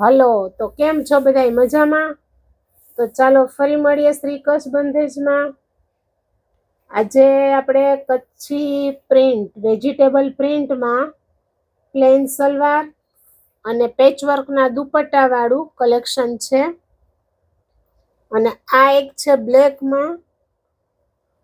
Hello, તો કેમ છો બધાય? મજામાં? તો ચાલો ફરી મળીએ શ્રી કચ્છ બંધેજમાં આજે આપણે કચ્છી પ્રિન્ટ, વેજીટેબલ પ્રિન્ટમાં પ્લેન સલવાર અને પેચવર્કના દુપટ્ટાવાળું કલેક્શન છે. અને આ એક છે બ્લેકમાં.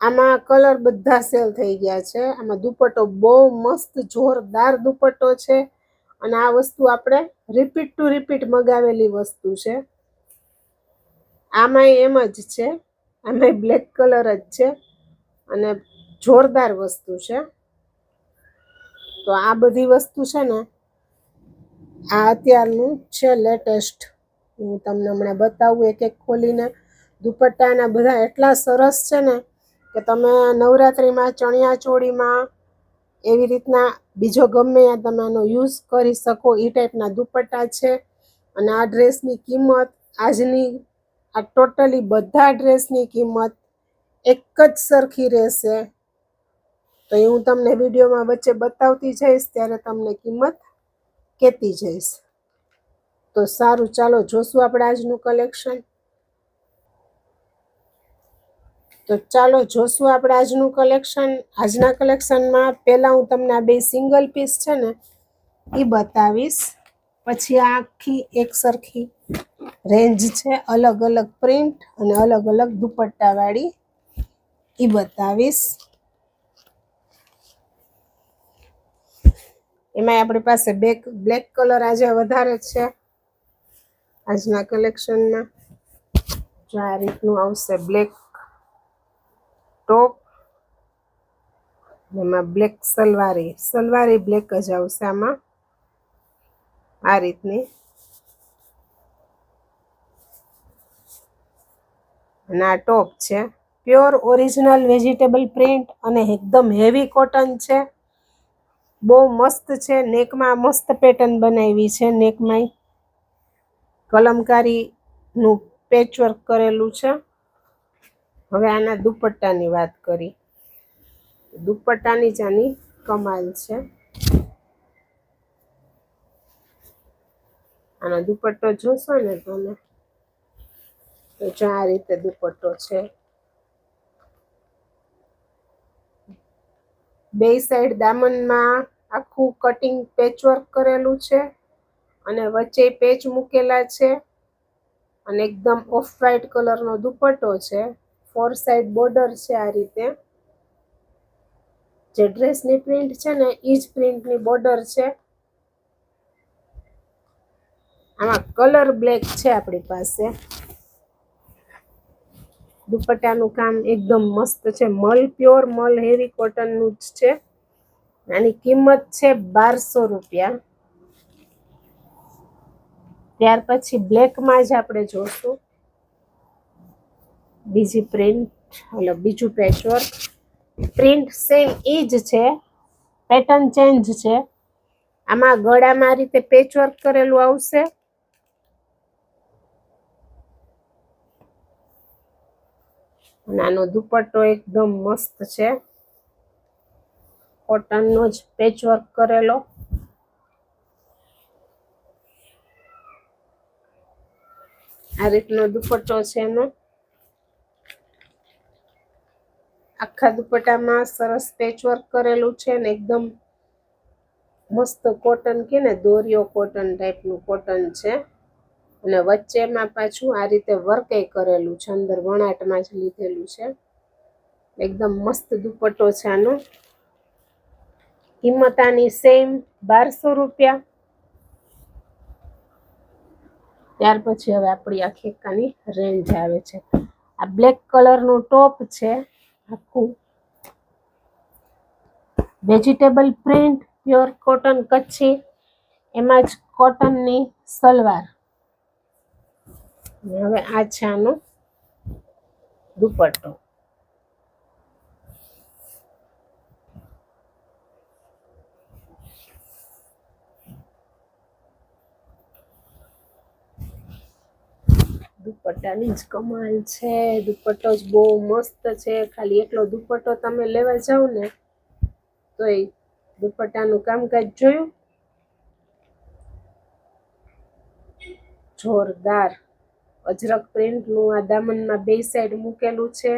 આમાં કલર બધા સેલ થઈ ગયા છે. આમાં દુપટ્ટો બહુ મસ્ત, જોરદાર દુપટ્ટો છે. અને આ વસ્તુ આપણે રિપીટ ટુ રિપીટ મગાવેલી વસ્તુ છે. આમાંય એમ જ છે, આમાંય બ્લેક કલર જ છે અને જોરદાર વસ્તુ છે. તો આ બધી વસ્તુ છે ને, આ અત્યારનું છે લેટેસ્ટ હું તમને હમણાં બતાવું એક એક ખોલીને. દુપટ્ટાના બધા એટલા સરસ છે ને કે તમે નવરાત્રિમાં ચણિયા ચોળીમાં એવી રીતના બીજો ગમે ત્યાં તમે આનો યુઝ કરી શકો એ ટાઈપના દુપટ્ટા છે. અને આ ડ્રેસની કિંમત, આજની આ ટોટલી બધા ડ્રેસની કિંમત એક જ સરખી રહેશે. તો એ હું તમને વિડીયોમાં વચ્ચે બતાવતી જઈશ, ત્યારે તમને કિંમત કહેતી જઈશ. તો સારું, ચાલો, જોશું આપણે આજનું કલેક્શન તો ચાલો જોશું આપણે આજનું કલેક્શન આજના કલેક્શનમાં પહેલાં હું તમને આ બે સિંગલ પીસ છે ને, એ બતાવીશ. પછી આખી એક સરખી રેન્જ છે, અલગ અલગ પ્રિન્ટ અને અલગ અલગ દુપટ્ટાવાળી એ બતાવીશ. એમાં આપણી પાસે બેક બ્લેક કલર આજે વધારે છે. આજના કલેક્શનમાં જો આ રીતનું આવશે બ્લેક ટોપ. એમાં બ્લેક સલવારી સલવારી બ્લેક જ આવશે આમાં. આ રીતની. અને આ ટોપ છે. પ્યોર ઓરિજિનલ વેજીટેબલ પ્રિન્ટ અને એકદમ હેવી કોટન છે. બહુ મસ્ત છે. નેકમાં મસ્ત પેટર્ન બનાવી છે નેકમાં કલમકારીનું પેચવર્ક કરેલું છે. હવે આના દુપટ્ટાની વાત કરી. દુપટ્ટાની જ આની કમાલ છે. આનો દુપટ્ટો જોશો ને તમે? તો જો આ રીતે દુપટ્ટો છે. બે સાઈડ દામનમાં આખું કટિંગ પેચવર્ક કરેલું છે અને વચ્ચે પેચ મૂકેલા છે અને એકદમ ઓફ વ્હાઈટ કલરનો દુપટ્ટો છે. ફોર સાઈડ બોર્ડર છે આ રીતે. જે ડ્રેસની પ્રિન્ટ છે ને એ જ પ્રિન્ટની બોર્ડર છે. આમાં કલર બ્લેક છે આપણી પાસે. દુપટ્ટાનું કામ એકદમ મસ્ત છે. મલ, પ્યોર મલ, હેવી કોટનનું જ છે. આની કિંમત છે બારસો રૂપિયા. ત્યાર પછી બ્લેકમાં જ આપણે જોશું. બીજી પ્રિન્ટ એટલે બીજું પેચવર્ક પ્રિન્ટ સેમ એ જ છે. પેટર્ન ચેન્જ છે. આમાં ગળામાં રીતે પેચવર્ક કરેલું આવશે. અને આનો દુપટ્ટો એકદમ મસ્ત છે. કોટનનો જ પેચવર્ક કરેલો. આ રીતનો દુપટ્ટો છે એનો. આખા દુપટ્ટામાં સરસ પેચવર્ક કરેલું છે ને એકદમ મસ્ત કોટન કે ને દોરીઓ કોટન ટાઈપનું કોટન છે. અને વચ્ચેમાં પાછું આ રીતે વર્કે કરેલું છે, અંદર વણાટમાં જ લીધેલું છે. એકદમ મસ્ત દુપટ્ટો છે આનો. કિંમત આની સેમ બારસો રૂપિયા. ત્યાર પછી હવે આપણી આ ખેકાની રેન્જ આવે છે. આ બ્લેક કલરનું ટોપ છે. આખું vegetable print pure cotton Kutchi. એમાં જ કોટનની સલવાર. હવે આ છે આનો દુપટ્ટો. દુપટ્ટાની જ કમાલ છે, દુપટ્ટો જ બહુ મસ્ત છે, ખાલી એટલો દુપટ્ટો તમે લેવા જાઓ ને તો એ દુપટ્ટાનું કામકાજ જોયું? જોરદાર. અજરક પ્રિન્ટનું આ દામનમાં બે સાઈડ મૂકેલું છે.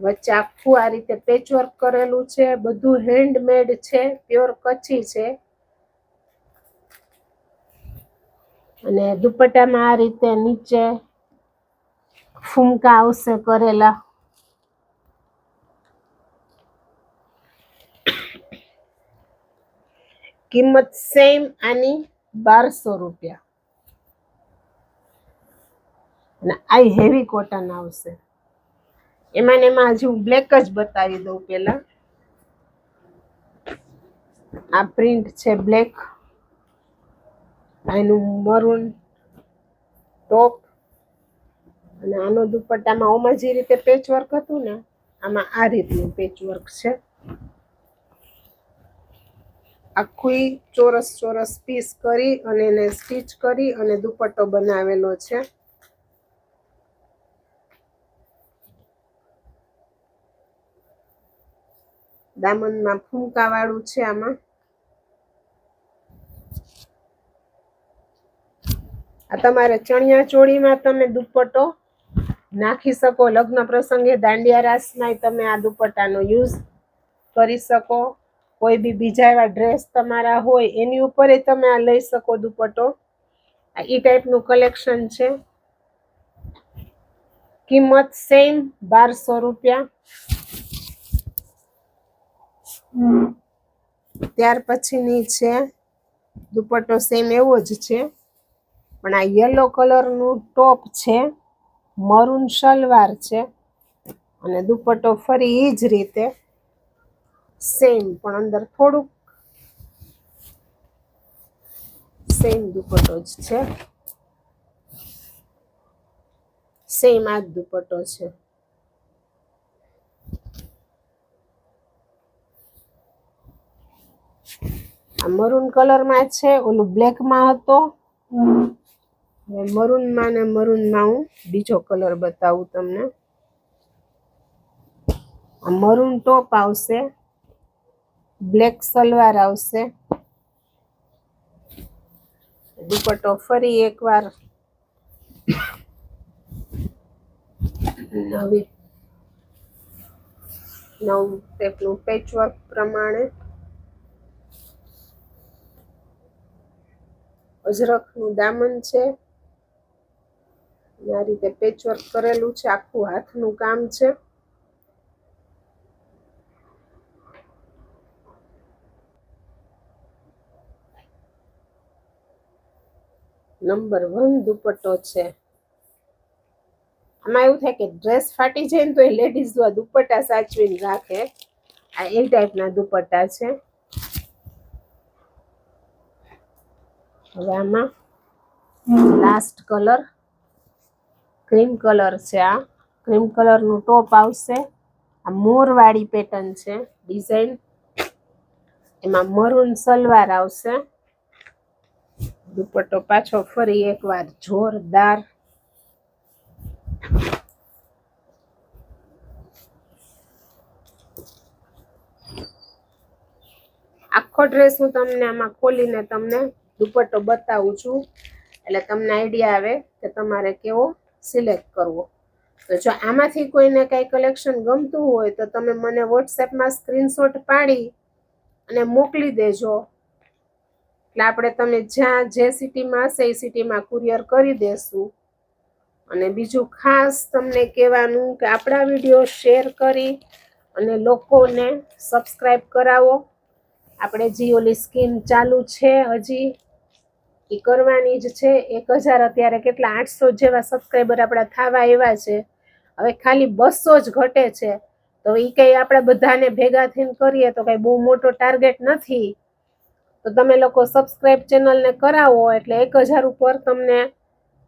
વચ્ચે આખું આ રીતે પેચવર્ક કરેલું છે. બધું હેન્ડમેડ છે પ્યોર કચ્છી છે. અને દુપટ્ટામાં આ રીતે નીચે ફૂમકા આવશે કરેલા. કિંમત સેમ આની બારસો રૂપિયા. અને આ હેવી કોટન આવશે. એમાં ને એમાં હજી હું બ્લેક જ બતાવી દઉં પેલા આ પ્રિન્ટ છે બ્લેક એનું મરૂન ટોપ અને આનો દુપટ્ટામાં ઓમાં જે રીતે પેચવર્ક હતું ને, આમાં આ રીતનું પેચવર્ક છે. આખી ચોરસ ચોરસ પીસ કરી અને એને સ્ટીચ કરી અને દુપટ્ટો બનાવેલો છે. દામનમાં ફૂંકાવાળું છે આમાં. આ તમારે ચણિયા ચોળીમાં તમે દુપટ્ટો નાખી શકો. લગ્ન પ્રસંગે દાંડિયા રાસમાં તમે આ દુપટ્ટાનો યુઝ કરી શકો. કોઈ બી બીજા એવા ડ્રેસ તમારા હોય, એની ઉપર તમે આ લઈ શકો દુપટ્ટો. આ એ ટાઈપનું કલેક્શન છે. કિંમત સેમ બારસો રૂપિયા. ત્યાર પછીની છે. દુપટ્ટો સેમ એવો જ છે. પણ આ યલો કલરનું ટોપ છે મરૂન સલવાર છે અને દુપટ્ટો ફરી એ જ રીતે સેમ પણ અંદર થોડુંક સેમ દુપટ્ટો જ છે. સેમ આ જ દુપટ્ટો છે. આ મરૂન કલરમાં છે, ઓલું બ્લેકમાં હતો. હવે મરૂનમાં ને મરૂનમાં હું બીજો કલર બતાવું તમને. મરૂન ટોપ આવશે, બ્લેક સલવાર આવશે. દુપટ્ટો ફરી એકવાર. નવી, નવું ટેપનું પેચવર્ક પ્રમાણે. અજરખનું દામન છે. આ રીતે પેચવર્ક કરેલું છે, આખું હાથનું કામ છે. નંબર વન દુપટ્ટો છે. આમાં એવું થાય કે ડ્રેસ ફાટી જાય ને તો એ લેડીઝ દુપટ્ટા સાચવીને રાખે. આ એ ટાઈપના દુપટ્ટા છે. હવે આમાં લાસ્ટ કલર ક્રીમ કલર છે આ. ક્રીમ કલરનું ટોપ આવશે. આ મોરવાળી પેટર્ન છે ડિઝાઇન. એમાં મરૂન સલવાર આવશે. દુપટ્ટો પાછો ફરી એકવાર જોરદાર. આખો ડ્રેસ હું તમને આમાં ખોલીને તમને દુપટ્ટો બતાવું છું. એટલે તમને આઈડિયા આવે કે તમારે કેવો સિલેક્ટ કરવો. તો જો આમાંથી કોઈને કાંઈ કલેક્શન ગમતું હોય તો તમે મને વોટ્સએપમાં સ્ક્રીનશોટ પાડી અને મોકલી દેજો. એટલે આપણે તમે જ્યાં જે સિટીમાં હશે એ સિટીમાં કુરિયર કરી દેશું. અને બીજું ખાસ તમને કહેવાનું કે આપણા વીડિયો શેર કરી અને લોકોને સબસ્ક્રાઈબ કરાવો. આપણે જીઓલી સ્કીમ ચાલુ છે હજી. એ કરવાની જ છે. એક હજાર અત્યારે કેટલા આઠસો જેવા સબસ્ક્રાઈબર આપણા થવા એવા છે. હવે ખાલી બસો જ ઘટે છે. તો એ કંઈ આપણે બધાને ભેગા થઈને કરીએ તો કંઈ બહુ મોટો ટાર્ગેટ નથી. તો તમે લોકો સબસ્ક્રાઈબ ચેનલને કરાવો એટલે એક હજાર ઉપર તમને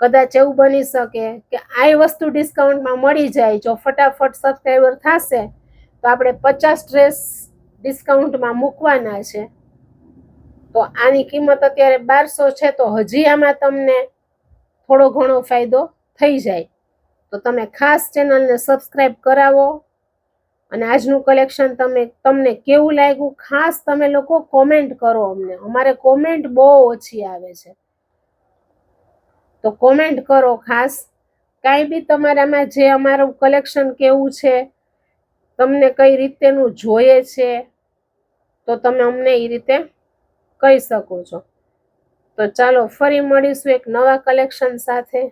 કદાચ એવું બની શકે કે આ વસ્તુ ડિસ્કાઉન્ટમાં મળી જાય. જો ફટાફટ સબસ્ક્રાઈબર થશે તો આપણે પચાસ ડ્રેસ ડિસ્કાઉન્ટમાં મૂકવાના છે. તો આની કિંમત અત્યારે બારસો છે, તો હજી આમાં તમને થોડો ઘણો ફાયદો થઈ જાય. તો તમે ખાસ ચેનલને સબસ્ક્રાઈબ કરાવો અને આજનું કલેક્શન તમે, તમને કેવું લાગ્યું? ખાસ તમે લોકો કોમેન્ટ કરો અમને. અમારે કોમેન્ટ બહુ ઓછી આવે છે. તો કોમેન્ટ કરો ખાસ. કાંઈ બી તમારામાં જે અમારું કલેક્શન કેવું છે, તમને કઈ રીતેનું જોઈએ છે, તો તમે અમને એ રીતે કહી શકો છો. તો ચાલો ફરી મળીશું એક નવા કલેક્શન સાથે.